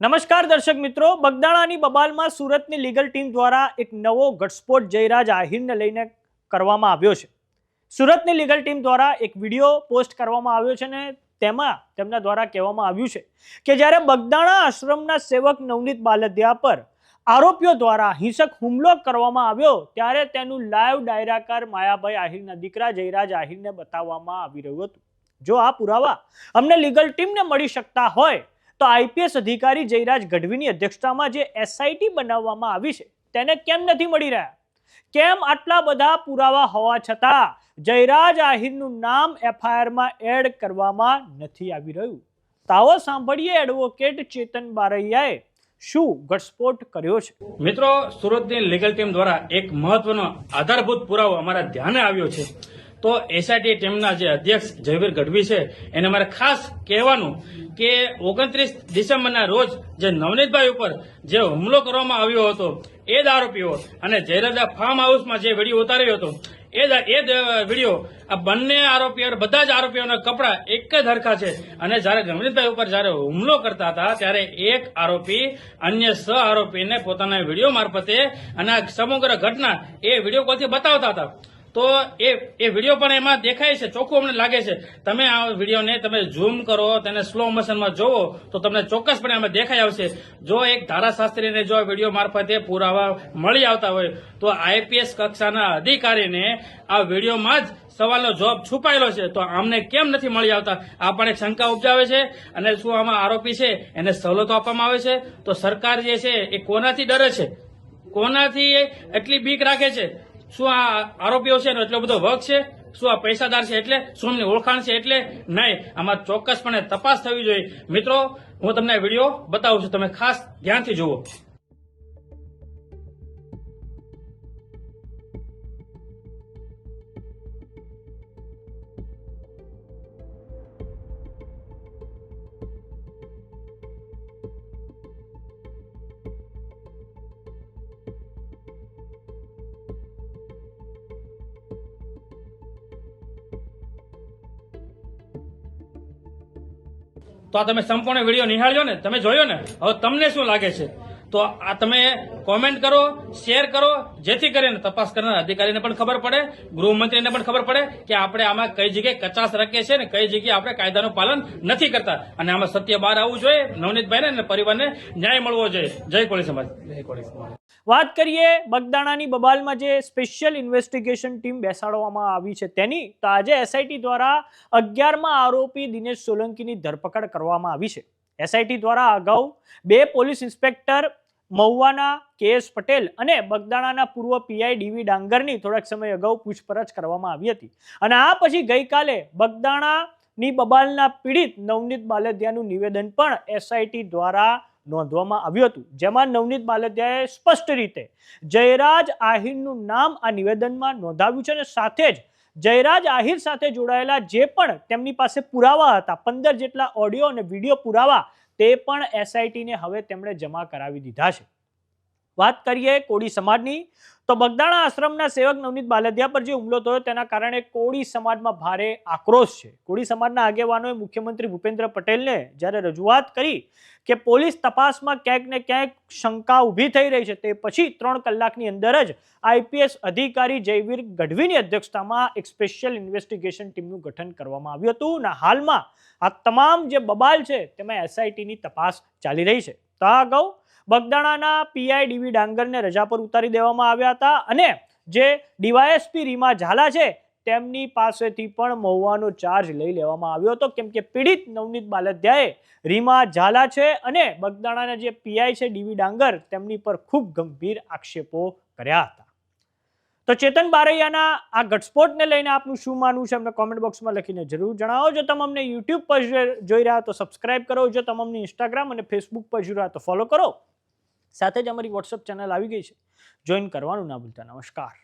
નમસ્કાર દર્શક મિત્રો, બગદાણાની બબાલમાં સુરતની લીગલ ટીમ દ્વારા એક નવો ઘટસ્ફોટ જયરાજ આહિરને લઈને કરવામાં આવ્યો છે. સુરતની લીગલ ટીમ દ્વારા એક વીડિયો પોસ્ટ કરવામાં આવ્યો છે ને તેમાં તેમના દ્વારા કહેવામાં આવ્યું છે કે જ્યારે બગદાણા આશ્રમના સેવક નવનીત બાલદિયા પર આરોપીઓ દ્વારા હિંસક હુમલો કરવામાં આવ્યો, ત્યારે તેનું લાઈવ ડાયરાકાર માયાભાઈ આહિરના દીકરા જયરાજ આહિરને બતાવવામાં આવી રહ્યું હતું. જો આ પુરાવા અમને લીગલ ટીમને મળી શકતા હોય તો આઈપીએસ અધિકારી જયરાજ ગઢવીની અધ્યક્ષતામાં જે એસઆઈટી બનાવવામાં આવી છે, તેને કેમ નથી મળી રહ્યા? કેમ આટલા બધા પુરાવા હોવા છતાં જયરાજ આહિરનું નામ એફઆઈઆરમાં એડ કરવામાં નથી આવી રહ્યું? તાવો સાંભળીએ એડવોકેટ ચેતન બારૈયાએ શું ઘટસ્ફોટ કર્યો છે? મિત્રો, સુરતની લીગલ ટીમ દ્વારા એક મહત્વનો, આધારભૂત પુરાવો અમારા ધ્યાને આવ્યો છે. તો એસઆઈટી ટીમના જે અધ્યક્ષ જયવીર ગઢવી છે, એને મારે ખાસ કહેવાનું કે ઓગણત્રીસ ડિસેમ્બરના રોજ જે નવનીતભાઈ ઉપર જે હુમલો કરવામાં આવ્યો હતો, એ જ આરોપીઓ અને જયરાજા ફાર્મ હાઉસમાં જે વીડિયો ઉતાર્યો હતો, એ એ જ વીડિયો આ બંને આરોપીઓ, બધા જ આરોપીઓના કપડા એક જ હરખા છે. અને જ્યારે નવનીતભાઈ ઉપર જ્યારે હુમલો કરતા હતા, ત્યારે એક આરોપી, અન્ય સહ આરોપીને પોતાના વીડિયો મારફતે અને સમગ્ર ઘટના એ વીડિયો કોલથી બતાવતા હતા. તો એ એ વીડિયો પણ એમાં દેખાય છે, ચોખ્ખું અમને લાગે છે. તમે આ વિડીયોને તમે ઝૂમ કરો, તેને સ્લો મોશનમાં જોવો, તો તમને ચોક્કસપણે આમાં દેખાઈ આવશે. જો એક ધારાશાસ્ત્રીને જો વીડિયો મારફતે પુરાવા મળી આવતા હોય, તો આઈપીએસ કક્ષાના અધિકારીને આ વિડીયોમાં જ સવાલનો જવાબ છુપાયેલો છે. તો આમને કેમ નથી મળી આવતા? આ પણ એક શંકા ઉપજાવે છે અને શું આમાં આરોપી છે? એને સવલતો આપવામાં આવે છે? તો સરકાર જે છે, એ કોનાથી ડરે છે? કોનાથી એટલી બીક રાખે છે? શું આ આરોપીઓ છે ને એટલો બધો વર્ક છે? શું આ પૈસાદાર છે એટલે? શું એમની ઓળખાણ છે એટલે? નહીં, આમાં ચોક્કસપણે તપાસ થવી જોઈએ. મિત્રો, હું તમને વીડિયો બતાવું છું. તમે ખાસ ધ્યાનથી જુઓ. તો આ તમે સંપૂર્ણ વીડિયો નિહાળ્યો ને, તમે જોયો ને? હવે તમને શું લાગે છે? તો આ તમે કોમેન્ટ કરો શેર કરો, જેથી કરીને તપાસ કરનાર અધિકારીને પણ ખબર પડે, ગૃહમંત્રીને પણ ખબર પડે કે આપણે આમાં કઈ જગ્યાએ કચાશ રાખીએ છીએ ને કઈ જગ્યાએ આપણે કાયદાનું પાલન નથી કરતા. અને આમાં સત્ય બહાર આવવું જોઈએ નવનીતભાઈને અને પરિવારને ન્યાય મળવો જોઈએ. જય કોળી સમાજ. જય કોળી સમાજ. વાત કરીએ બગદાણાની બબાલમાં જે સ્પેશિયલ ઇન્વેસ્ટિગેશન ટીમ બેસાડવામાં આવી છે તેની, તો આજે એસઆઈટી દ્વારા અગિયારમાં આરોપી દિનેશ સોલંકીની ધરપકડ કરવામાં આવી છે. એસઆઈટી દ્વારા અગાઉ બે પોલીસ ઇન્સ્પેક્ટર, મહુવાના કે એસ પટેલ અને બગદાણાના પૂર્વ પીઆઈ ડીવી ડાંગરની થોડાક સમય અગાઉ પૂછપરછ કરવામાં આવી હતી. અને આ પછી ગઈકાલે બગદાણાની બબાલના પીડિત નવનીત બાલદિયાનું નિવેદન પણ એસઆઈટી દ્વારા નોંધવામાં આવ્યું હતું, જેમાં નવનીત બાલદિયાએ સ્પષ્ટ રીતે જયરાજ આહિરનું નામ આ નિવેદનમાં નોંધાવ્યું છે અને સાથે જ જયરાજ આહિર સાથે જોડાયેલા જે પણ તેમની પાસે પુરાવા હતા, પંદર જેટલા ઓડિયો અને વીડિયો પુરાવા, તે પણ એસઆઈટીને હવે તેમણે જમા કરાવી દીધા છે. વાત કરીએ કોળી સમાજની, તો બગદાણા આશ્રમના સેવક નવનીત બાલદિયા પર જે હુમલો થયો તેના કારણે કોળી સમાજમાં ભારે આક્રોશ છે. કોળી સમાજના આગેવાનોએ મુખ્યમંત્રી ભૂપેન્દ્ર પટેલને જ્યારે રજૂઆત કરી કે પોલીસ તપાસમાં ક્યાંક ને ક્યાંક શંકા ઊભી થઈ રહી છે, તે પછી ત્રણ કલાકની અંદર જ આઈપીએસ અધિકારી જયવીર ગઢવીની અધ્યક્ષતામાં એક સ્પેશિયલ ઇન્વેસ્ટિગેશન ટીમનું ગઠન કરવામાં આવ્યું હતું અને હાલમાં આ તમામ જે બબાલ છે તેમાં એસઆઈટીની તપાસ ચાલી રહી છે. તો અગાઉ બગદાણાના પીઆઈ ડીવી ડાંગરને રજા પર ઉતારી દેવામાં આવ્યા હતા અને જે ડીવાયએસપી રીમા ઝાલા છે, તેમની પાસેથી પણ મહુવાનો ચાર્જ લઈ લેવામાં આવ્યો હતો. કેમ કે પીડિત નવનીત બાલધ્યાએ રીમા ઝાલા છે અને બગદાણાના જે પીઆઈ છે ડીવી ડાંગર, તેમની પર ખૂબ ગંભીર આક્ષેપો કર્યા હતા. તો ચેતન બારૈયાના આ ઘટસ્ફોટને લઈને આપનું શું માનવું છે અમને કોમેન્ટ બોક્સમાં લખીને જરૂર જણાવો. જો તમે અમને યુટ્યુબ પર જોઈ રહ્યા તો સબસ્ક્રાઇબ કરો. જો તમે અમને ઇન્સ્ટાગ્રામ અને ફેસબુક પર જોઈ રહ્યા તો ફોલો કરો. સાથે જ અમારી વોટ્સઅપ ચેનલ આવી ગઈ છે. જોઈન કરવાનું ના ભૂલતા. નમસ્કાર.